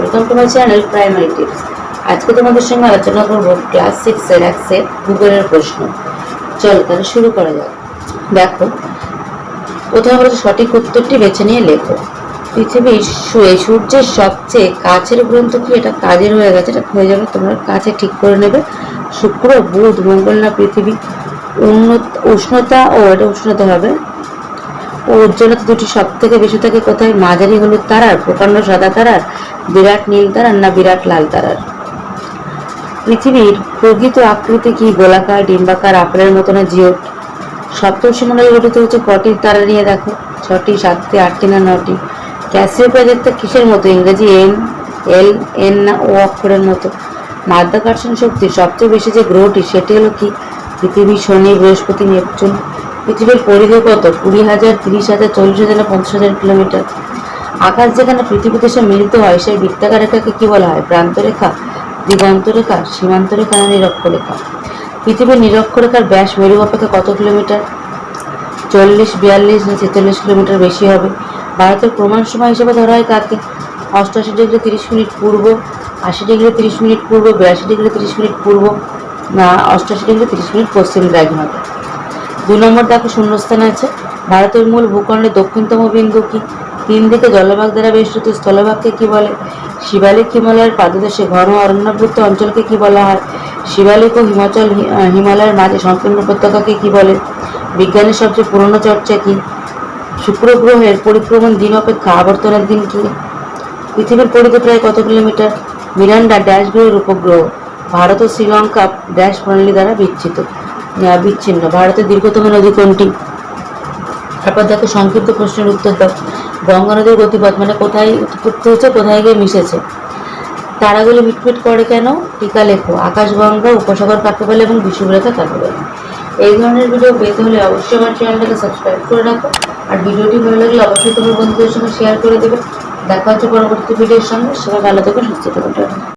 Welcome my channel primary tips আজকে তোমাদের সঙ্গে আলোচনা করব ক্লাস সিক্সের একসে ভূগোলের প্রশ্ন। চলো তাহলে শুরু করা যাক। দেখো, প্রথমে বলছে সঠিক উত্তরটি বেছে নিয়ে লেখো। পৃথিবীর সূর্যের সবচেয়ে কাছের গ্রন্থ কি? এটা কাজের হয়ে গেছে, এটা হয়ে যাবে, তোমরা কাছে ঠিক করে নেবে। শুক্র, বুধ, মঙ্গল না পৃথিবী। উন্নত উষ্ণতা ও এটা উষ্ণতা হবে। ও উজ্জ্বলতা দুটি সব থেকে বেশি থাকে কোথায়? মাঝারি হলুদ তারার, প্রকাণ্ড সাদা তারার, বিরাট নীল তারার না বিরাট লাল তারার? পৃথিবীর প্রকৃত আকৃতি কি? গোলাকার, ডিম্বাকার আপেলের মতো না জিওট সপ্তর্ষিমণ্ডলে গঠিত হচ্ছে কটি তারা নিয়ে দেখো। ছটি, সাতটি, আটটি না নটি? ক্যাসিওপ্যাজেরটা কিসের মতো? ইংরেজি এন এল, এন না ও অক্ষরের মতো? মাধ্যাকর্ষণ শক্তি সবচেয়ে বেশি যে গ্রহটি, সেটি হলো কি? পৃথিবী, শনি, বৃহস্পতি, নেপচুন। পৃথিবীর পরিধি কত? কুড়ি হাজার, তিরিশ হাজার, চল্লিশ হাজার পঞ্চাশ হাজার কিলোমিটার? আকাশ যেখানে পৃথিবীতে সে মিলিত হয়, সেই বৃত্তাকার রেখাকে কি বলা হয়? প্রান্তরেখা, দিগন্তরেখা, সীমান্তরেখা না নিরক্ষরেখা? পৃথিবীর নিরক্ষরেখার ব্যাস মেরু কত কিলোমিটার? চল্লিশ, বিয়াল্লিশ না ছেচল্লিশ কিলোমিটার বেশি হবে? ভারতের প্রমাণ সময় হিসেবে ধরা হয় কাকে? অষ্টআশি ডিগ্রি তিরিশ মিনিট পূর্ব, আশি ডিগ্রি তিরিশ মিনিট পূর্ব, বিরাশি ডিগ্রি তিরিশ মিনিট পূর্ব, না অষ্টআশি ডিগ্রি তিরিশ মিনিট পশ্চিম দ্রাঘিমাতে দুই নম্বর দেখো শূন্যস্থান আছে। ভারতের মূল ভূখণ্ডের দক্ষিণতম বিন্দু কি? তিন দিকে জলভাগ দ্বারা বেষ্টিত স্থলভাগকে কি বলে? শিবালিক হিমালয়ের পাদদেশে ঘন অরণ্যাবৃত অঞ্চলকে কি বলা হয়? শিবালিক ও হিমাচল হিমালয়ের মাঝে সম্পূর্ণ উপত্যকাকে কি বলে? বিজ্ঞানের সবচেয়ে পুরনো চর্চা কি? শুক্র গ্রহের পরিক্রমণ দিন অপেক্ষা আবর্তনের দিন কি? পৃথিবীর পরিধি প্রায় কত কিলোমিটার? মিরান্ডা ড্যাশ গ্রহের উপগ্রহ, ভারত ও শ্রীলঙ্কা ড্যাশ প্রণালী দ্বারা বিচ্ছিত। বিচ্ছিন্ন। ভারতের দীর্ঘতম নদী কোনটি? তারপর দেখো সংক্ষিপ্ত প্রশ্নের উত্তর দাও। গঙ্গা নদীর গতিপথ মানে কোথায় উৎপত্তি হচ্ছে কোথায় গিয়ে মিশেছে? তারাগুলি মিটমিট করে কেন? টিকা লেখো। আকাশগঙ্গা, উপসাগর কাকে বলে এবং বিষুবরেখা কাকে বলে এই ধরনের ভিডিও পেতে হলে অবশ্যই আমার চ্যানেলটাকে সাবস্ক্রাইব করে রাখো। আর ভিডিওটি ভালো লাগলে অবশ্যই তোমার বন্ধুদের সঙ্গে শেয়ার করে দেবে। দেখা হচ্ছে পরবর্তী ভিডিওর সঙ্গে। সবাই ভালো থেকো, সুস্থ থেকো। টাটা।